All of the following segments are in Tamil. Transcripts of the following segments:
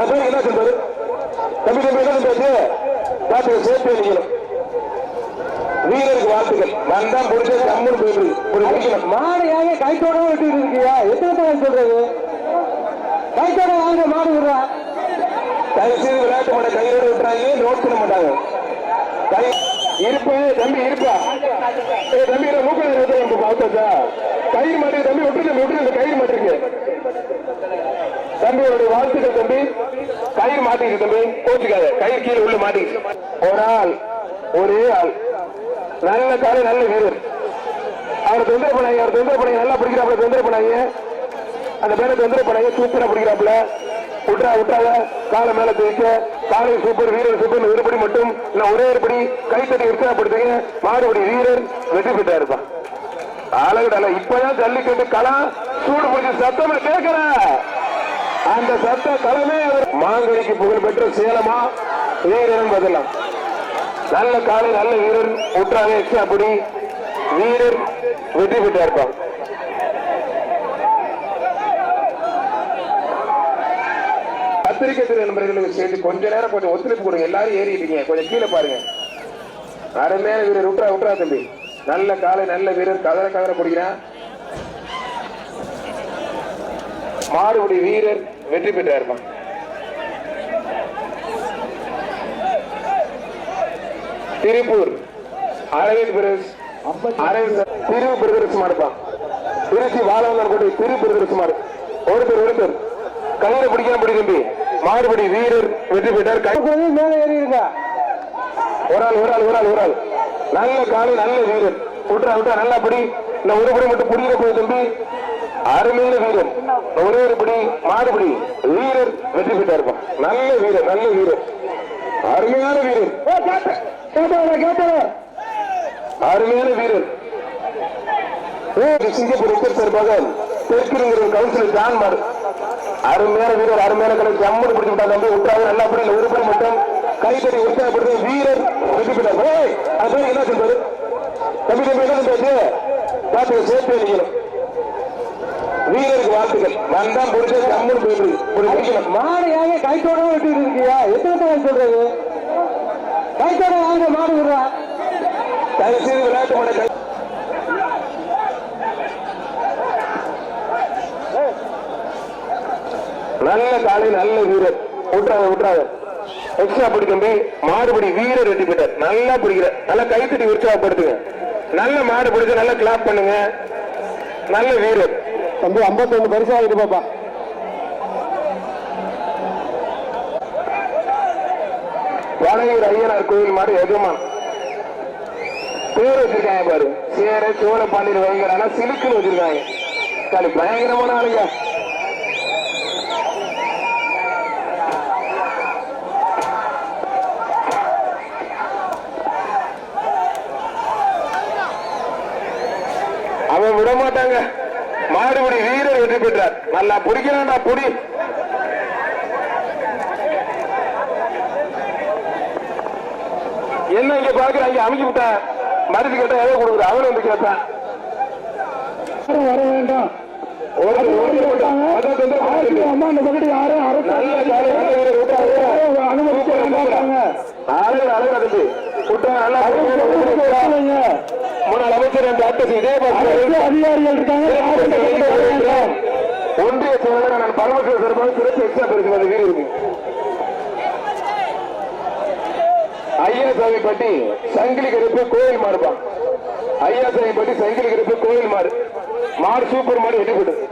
அது என்ன சொல்றது தம்பி தம்பி என்ன சொல்றது சேர்த்து வீரருக்கு வாழ்த்துக்கள். வந்தா முடிஞ்ச கம்முன்னு போயிடுது ஒரு முடிக்கணும் மாடு ஏங்க கைத்தோட விட்டுட்டு இருக்கியா எத்தனை சொல்றது? கைத்தோட வாங்க மாடு விடுறா. தயவு செய்து விளையாட்டு மாட கையோட விட்டுறாங்க நோட் பண்ண மாட்டாங்க. இருப்பு தம்பி இருப்பா. ஏ தம்பி நம்ம பார்த்தா கயிறு மாட்டு தம்பி. விட்டு விட்டு இந்த கயிறு மாட்டிருக்கு. தம்பி அவருடைய வாழ்த்துக்கள் தம்பி. கயிறு மாட்டிக்கிட்டு தம்பி. கோச்சுக்காத. கயிறு கீழே உள்ள மாட்டிக்கு ஒரு ஆள் ஒரே ஆள். நல்ல காலை நல்ல வீரர் அவர் தொந்தரவு பண்ணாங்க அவர் தொந்தரவு பண்ணாங்க நல்லா பிடிக்கிறாப்புல தொந்தரவு பண்ணாங்க அந்த பேரை தொந்தரவு பண்ணாங்க சூப்பரா பிடிக்கிறாப்புல. விட்றா விட்டாத காலை மேல தெரிவிக்க காலை சூப்பர் வீரர் சூப்பர். ஒருபடி மட்டும். நான் ஒரே ஒருபடி கைத்தட்டி உற்சாகப்படுத்துங்க மாறுபடி வீரர் வெற்றி பெற்றா இருப்பான் அழகுடல இப்பதான் ஜல்லிக்கட்டு கலா. சூடு பிடிச்சி சத்தம் கேட்கிறேன் அந்த சட்ட தலைமை அவர் மாங்கடிக்கு புகழ் பெற்ற சேலமா வீரன் பதிலாம் நல்ல காலை நல்ல வீரர் உற்றாக எக்ஸ்ட்ரா பிடி வீரர் வெற்றி பெற்றா இருப்பான் பத்திரிகை துறை நண்பர்களுக்கு சேர்த்து கொஞ்ச நேரம் கொஞ்சம் ஒத்துழைப்பு கொடுங்க. எல்லாரும் ஏறிட்டீங்க. கொஞ்சம் கீழே பாருங்க. அருமையான வீரர் விட்டுறா விட்றா தம்பி. நல்ல காலை நல்ல வீரர் கதற கதற பிடிக்கிறான். மாறுபடி வீரர். வெற்றி பெற்றா இருப்பான் திருப்பூர். அரவிந்த் பிரதர்ஸ். அரவிந்த் திரு பிரதர்ஸ் மாடுப்பான் திருச்சி கோட்டை திரு பிரதர்ஸ் மாடு ஒருத்தர் ஒருத்தர் கையில பிடிக்கணும் பிடி தம்பி. மாடுபடி வீரர் வெற்றி பெற்றார். கை மேல ஏறி இருக்கா ஒரு ஆள் ஒரு ஆள் ஒரு ஆள் ஒரு ஆள். நல்ல காலை நல்ல வீரர். விட்றா விட்றா நல்லா படி. இந்த ஒரு படி மட்டும் புடிக்கிற போய் தம்பி. அருமையான இந்த ஒரே ஒரு படி மாடுபடி வீரர் வெற்றி பெற்றா இருப்பான் நல்ல வீரர் நல்ல வீரர். அருமையான வீரர் அருமையான வீரர் சிங்கப்பூர் உத்தர் சார்பாக தெற்கிருங்கிற கவுன்சிலர் ஜான் மாடு அருமையான வீரர் அருமையான கடை ஜம்முன்னு பிடிச்சு தம்பி. விட்டாங்க நல்லா படி ஒரு படி மட்டும். கைத்தறி உற்சாகப்படுத்த வீரர் வெற்றி பெற்றார். அது என்ன சொல்றது தம்பி தம்பி என்ன சொல்றது பாத்து சேர்த்து வைக்கணும் வீரருக்கு வாழ்த்துக்கள். வந்தா முடிஞ்ச ஜம்முன்னு போயிடுது ஒரு முடிக்கணும் மாடு ஏங்க கைத்தோட விட்டுட்டு இருக்கியா? எத்தனை சொல்றது? கைத்தோட வாங்க மாடு விடுறா. செய்து விளையாட்டு மாட கை நல்ல காலை நல்ல வீரர். விட்டுறாத விட்டுறாத. எக்ஸ்ட்ரா பிடி தம்பி மாடுபடி வீரர் வெற்றி பெற்றார். நல்லா பிடிக்கிற நல்லா கைத்தட்டி உற்சாகப்படுத்துங்க. நல்ல மாடு பிடிச்சு நல்லா கிளாப் பண்ணுங்க. நல்ல வீரர். தம்பி ஐம்பத்தொன்னு பரிசு ஆகிட்டு பாப்பா. வடயூர் ஐயனார் கோயில் மாடு எஜமான். பேர் வச்சிருக்காங்க பாரு. சேர சோழ பாண்டியர் வைங்கர் ஆனா சிலுக்குன்னு வச்சிருக்காங்க. சரி பயங்கரமான ஆளுங்க. விட மாட்டாங்க மாடுபடி வீரர் வெற்றி பெற்றார். நல்லா பிடிக்கிறான்டா புடி. என்ன இங்க பாக்குற இங்க அமைச்சு விட்டேன் மருந்து கேட்டா எதை கொடுக்குற அவனும் வந்து கேட்பான் வர வேண்டாம். ஒரு ரெண்டு இதே அதிகாரிகள் இருக்காங்க. ஒன்றிய செயலர் நான் பரமசிவ சிறப்பாக சிறப்பு எக்ஸ்ட்ரா பெருசு அந்த வீடு இருக்கு. ஐயாசாமி பட்டி சங்கிலி கருப்பு கோயில் மாடுப்பான் ஐயாசாமி பட்டி சங்கிலி கருப்பு கோயில் மாடு. மாடு சூப்பர் மாடு வெட்டி போட்டு.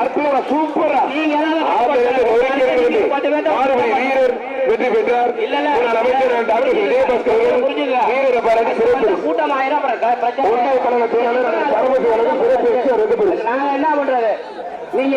அற்புதமா, சூப்பரா. வீரர் வெற்றி பெற்றார். முன்னாள் அமைச்சர் டாக்டர் விஜயபாஸ்கர் அவர்கள் வீரரை பாராட்டி சிறப்பு. கூட்டம் ஆயிரம் அப்புறம் க- பிரச்சனை. ஒன்றிய கழக செயலாளர் பரமசி வழங்கும் சிறப்பு. எக்ஸ்ட்ரா ரத்து பெறும் நாங்க என்ன பண்றது? நீங்க